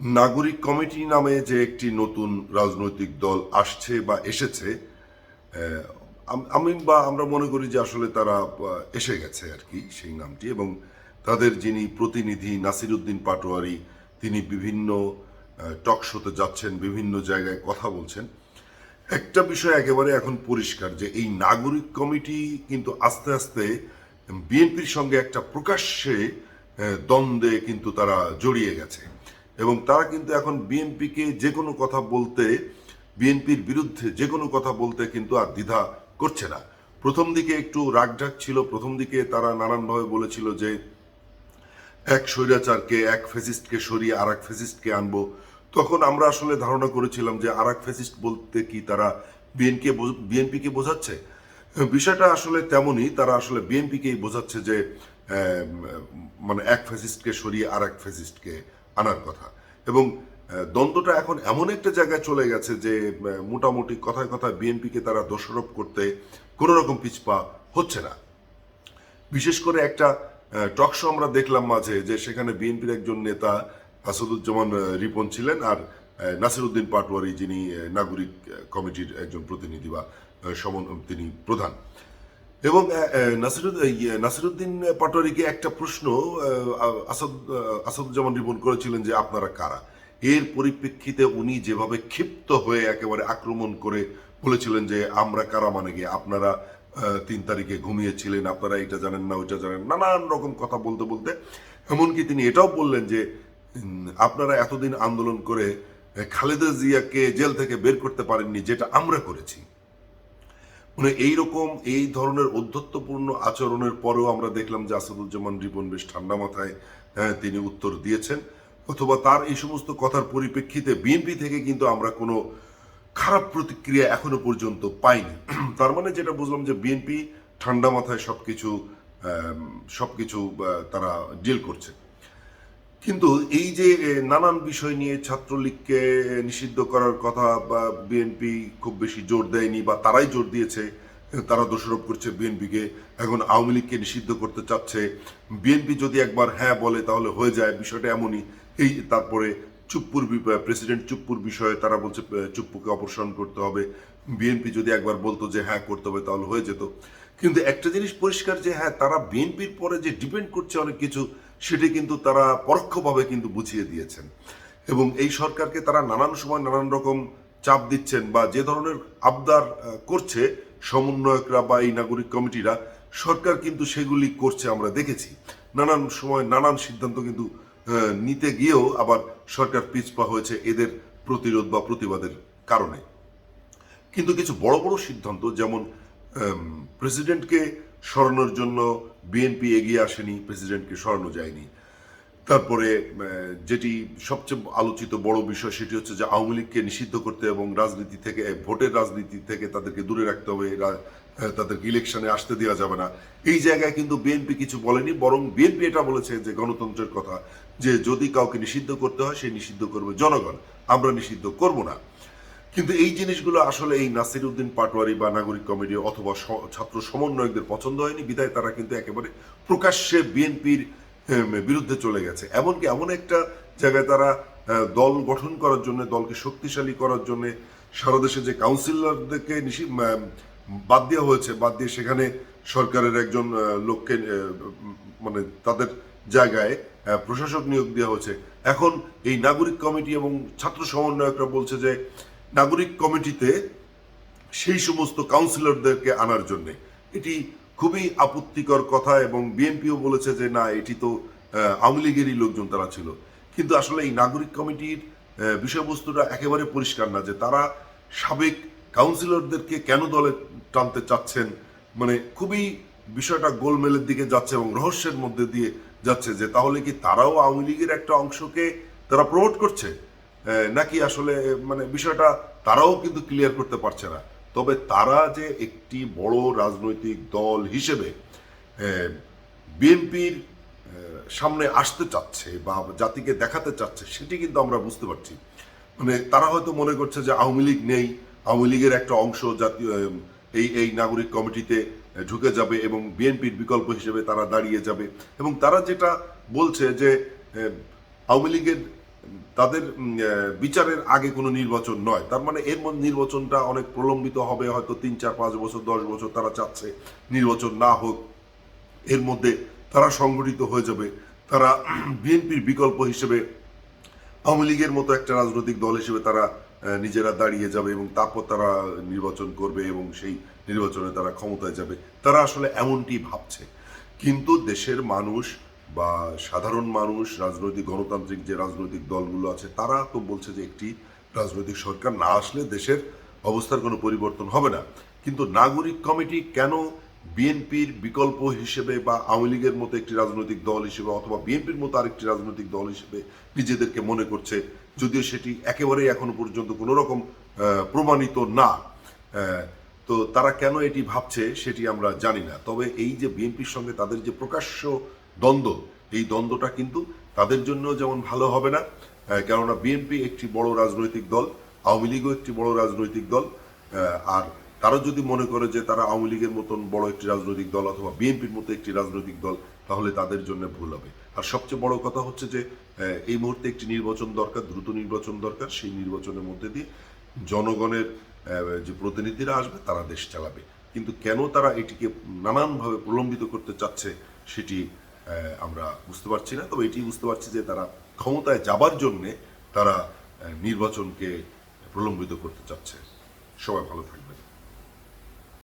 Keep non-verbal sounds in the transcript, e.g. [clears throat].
নাগরিক কমিটি নামে যে একটি নতুন রাজনৈতিক দল আসছে বা এসেছে আমি বা আমরা মনে করি যে আসলে তারা এসে গেছে আর কি সেই নামটি এবং তাদের যিনি প্রতিনিধি নাসিরুদ্দিন পাটোয়ারি, তিনি বিভিন্ন টক শোতে যাচ্ছেন, বিভিন্ন জায়গায় কথা বলছেন। একটা বিষয় একেবারে এখন পরিষ্কার যে এই নাগরিক কমিটি কিন্তু আস্তে আস্তে বিএনপির সঙ্গে একটা প্রকাশ্যে দ্বন্দ্বে কিন্তু তারা জড়িয়ে গেছে। এবং তারা কিন্তু এখন বিএনপিকে যে কোনো কথা বলতে, বিএনপির বিরুদ্ধে যে কোনো কথা বলতে কিন্তু আর দ্বিধা করছে না। প্রথম দিকে একটু রাগঢাক ছিল, প্রথম দিকে তারা নানানভাবে বলেছিল যে এক স্বৈরাচারকে, এক ফেসিস্টকে সরিয়ে আর এক ফেসিস্টকে আনব। তখন আমরা আসলে ধারণা করেছিলাম যে আর এক ফেসিস্ট বলতে কি তারা বিএনকে বিএনপিকে বোঝাচ্ছে। বিষয়টা আসলে তেমনই, তারা আসলে বিএনপিকেই বোঝাচ্ছে যে মানে এক ফেসিস্টকে সরিয়ে আর এক ফেসিস্টকে আনার কথা। এবং দ্বন্দ্বটা এখন এমন একটা জায়গায় চলে গেছে যে মোটামুটি কথায় কথায় বিএনপিকে তারা দোষারোপ করতে কোনো রকম পিছপা হচ্ছে না। বিশেষ করে একটা টক শো আমরা দেখলাম মাঝে যে, সেখানে বিএনপির একজন নেতা আসাদুজ্জামান রিপন ছিলেন আর নাসিরুদ্দিন পাটোয়ারি যিনি নাগরিক কমিটির একজন প্রতিনিধি বা সমন, তিনি প্রধান। এবং আহ, নাসিরুদ্দিন ইয়ে, পাটোয়ারিকে একটা প্রশ্ন আসাদ আসাদুজ্জামান রিপন করেছিলেন যে আপনারা কারা? এর পরিপ্রেক্ষিতে উনি যেভাবে ক্ষিপ্ত হয়ে একেবারে আক্রমণ করে বলেছিলেন যে আমরা কারা মানে কি আপনারা তিন তারিখে ঘুমিয়েছিলেন আপনারা এটা জানেন না ওইটা জানেন নানান রকম কথা বলতে বলতে। এমনকি তিনি এটাও বললেন যে আপনারা এতদিন আন্দোলন করে খালেদা জিয়াকে জেল থেকে বের করতে পারেননি যেটা আমরা করেছি। মানে এইরকম এই ধরনের ঔদ্ধত্যপূর্ণ আচরণের পরেও আমরা দেখলাম যে আসাদুজ্জামান রিপন বেশ ঠান্ডা মাথায় আহ, তিনি উত্তর দিয়েছেন। অথবা তার এই সমস্ত কথার পরিপ্রেক্ষিতে বিএনপি থেকে কিন্তু আমরা কোনো খারাপ প্রতিক্রিয়া এখনও পর্যন্ত পাইনি। [clears throat] তার মানে যেটা বুঝলাম যে বিএনপি ঠান্ডা মাথায় সবকিছু আম, সবকিছু আহ, তারা ডিল করছে। কিন্তু এই যে নানান বিষয় নিয়ে ছাত্রলীগকে নিষিদ্ধ করার কথা বা বিএনপি খুব বেশি জোর দেয়নি বা তারাই জোর দিয়েছে, তারা দোষারোপ করছে বিএনপিকে, এখন আওয়ামী লীগকে নিষিদ্ধ করতে চাচ্ছে। বিএনপি যদি একবার হ্যাঁ বলে তাহলে হয়ে যায়, বিষয়টা এমনই। এই তারপরে চুপ্পুর প্রেসিডেন্ট চুপ্পুর বিষয়ে তারা বলছে চুপ্পুকে অপসারণ করতে হবে। বিএনপি যদি একবার বলতো যে হ্যাঁ করতে হবে তাহলে হয়ে যেত। কিন্তু একটা জিনিস পরিষ্কার যে হ্যাঁ তারা বিএনপির পরে যে ডিপেন্ড করছে অনেক কিছু সেটি কিন্তু তারা পরোক্ষভাবে কিন্তু বুঝিয়ে দিয়েছেন। এবং এই সরকারকে তারা নানান সময় নানান রকম চাপ দিচ্ছেন বা যে ধরনের আবদার করছে সমন্বয়করা বা এই নাগরিক কমিটিরা, সরকার কিন্তু সেগুলি করছে আমরা দেখেছি। নানান সময় নানান সিদ্ধান্ত কিন্তু নিতে গিয়েও আবার সরকার পিছপা হয়েছে এদের প্রতিরোধ বা প্রতিবাদের কারণে। কিন্তু কিছু বড় বড় সিদ্ধান্ত যেমন প্রেসিডেন্টকে সরানোর জন্য বিএনপি এগিয়ে আসেনি, প্রেসিডেন্টকে সরানো যায়নি। তারপরে যেটি সবচেয়ে আলোচিত বড় বিষয় সেটি হচ্ছে যে আওয়ামী লীগকে নিষিদ্ধ করতে এবং রাজনীতি থেকে, ভোটের রাজনীতি থেকে তাদেরকে দূরে রাখতে হবে তাদেরকে ইলেকশনে আসতে দেওয়া যাবে না। এই জায়গায় কিন্তু বিএনপি কিছু বলেনি, বরং বিএনপি এটা বলেছে যে গণতন্ত্রের কথা, যে যদি কাউকে নিষিদ্ধ করতে হয়, সে নিষিদ্ধ করবে জনগণ। আমরা নিষিদ্ধ করব না। কিন্তু এই জিনিসগুলো আসলে এই নাসির উদ্দিন পাটোয়ারি বা নাগরিক কমিটি অথবা ছাত্র সমন্বয়কদের পছন্দ হয়নি। বিধায় তারা কিন্তু একেবারে প্রকাশ্যে বিএনপির বিরুদ্ধে চলে গেছে। এমনকি এমন একটা জায়গায় তারা দল গঠন করার জন্য, দলকে শক্তিশালী করার জন্য সারা দেশে যে কাউন্সিলরদেরকে বাদ দেওয়া হয়েছে, বাদ দিয়ে সেখানে সরকারের একজন লোককে মানে তাদের জায়গায় প্রশাসক নিয়োগ দেওয়া হয়েছে। এখন এই নাগরিক কমিটি এবং ছাত্র সমন্বয়করা বলছে যে নাগরিক কমিটিতে সেই সমস্ত কাউন্সিলরদেরকে আনার জন্য। এটি খুবই আপত্তিকর কথা এবং বিএনপিও বলেছে যে, না, এটি তো আওয়ামী লীগেরই লোকজন তারা ছিল। কিন্তু আসলে এই নাগরিক কমিটির বিষয়বস্তুটা একেবারে পরিষ্কার না যে, তারা সাবেক কাউন্সিলরদেরকে কেন দলে টানতে চাচ্ছেন? মানে খুবই বিষয়টা গোলমেলের দিকে যাচ্ছে এবং রহস্যের মধ্যে দিয়ে যাচ্ছে যে, তাহলে কি তারাও আওয়ামী লীগের একটা অংশকে তারা প্রমোট করছে? নাকি আসলে মানে বিষয়টা তারাও কিন্তু ক্লিয়ার করতে পারছে না। তবে তারা যে একটি বড় রাজনৈতিক দল হিসেবে বিএনপির সামনে আসতে চাচ্ছে বা জাতিকে দেখাতে চাচ্ছে, সেটি কিন্তু আমরা বুঝতে পারছি। মানে তারা হয়তো মনে করছে যে আওয়ামী লীগ নেই, আওয়ামী লীগের একটা অংশ জাতীয় এই এই নাগরিক কমিটিতে ঢুকে যাবে এবং বিএনপির বিকল্প হিসেবে তারা দাঁড়িয়ে যাবে। এবং তারা যেটা বলছে যে আওয়ামী লীগের তাদের বিচারের আগে কোনো নির্বাচন নয়। তার মানে এর মধ্যে নির্বাচনটা অনেক প্রলম্বিত হবে, হয়তো তিন, চার, পাঁচ বছর, দশ বছর তারা চাচ্ছে নির্বাচন না হোক। এর মধ্যে তারা সংগঠিত হয়ে যাবে। তারা [clears throat] বিএনপির বিকল্প হিসেবে আওয়ামী লীগের মতো একটা রাজনৈতিক দল হিসেবে তারা নিজেরা দাঁড়িয়ে যাবে এবং তারপর তারা নির্বাচন করবে এবং সেই নির্বাচনে তারা ক্ষমতায় যাবে। তারা আসলে এমনটি ভাবছে। কিন্তু দেশের মানুষ বা সাধারণ মানুষ, রাজনৈতিক গণতান্ত্রিক যে রাজনৈতিক দলগুলো আছে, তারা তো বলছে যে একটি রাজনৈতিক সরকার না আসলে দেশের অবস্থার কোনো পরিবর্তন হবে না। কিন্তু নাগরিক কমিটি কেন বিএনপির বিকল্প হিসেবে বা আওয়ামী লীগের মতো একটি রাজনৈতিক দল হিসেবে অথবা বিএনপির মতো আরেকটি রাজনৈতিক দল হিসেবে নিজেদেরকে মনে করছে, যদিও সেটি একেবারেই এখনও পর্যন্ত কোনো রকম প্রমাণিত না। তো তারা কেন এটি ভাবছে সেটি আমরা জানি না। তবে এই যে বিএনপির সঙ্গে তাদের যে প্রকাশ্য দ্বন্দ্ব। এই দ্বন্দ্বটা কিন্তু তাদের জন্য যেমন ভালো হবে না কেননা বিএনপি একটি বড় রাজনৈতিক দল, আওয়ামী লীগও একটি বড় রাজনৈতিক দল আর তারা যদি মনে করে যে তারা আওয়ামী লীগের মতন বড় একটি রাজনৈতিক দল অথবা বিএনপির মতো একটি রাজনৈতিক দল, তাহলে তাদের জন্য ভুল হবে। আর সবচেয়ে বড় কথা হচ্ছে যে এই মুহূর্তে একটি নির্বাচন দরকার, দ্রুত নির্বাচন দরকার। সেই নির্বাচনের মধ্যে দিয়ে জনগণের যে প্রতিনিধিরা আসবে তারা দেশ চালাবে। কিন্তু কেন তারা এটিকে নানানভাবে প্রলম্বিত করতে চাচ্ছে সেটি আমরা বুঝতে পারছি না, তবে এটি বুঝতে পারছি যে তারা ক্ষমতায় যাবার জন্যে তারা নির্বাচনকে প্রলম্বিত করতে চাচ্ছে। সবাই ভালো থাকবেন।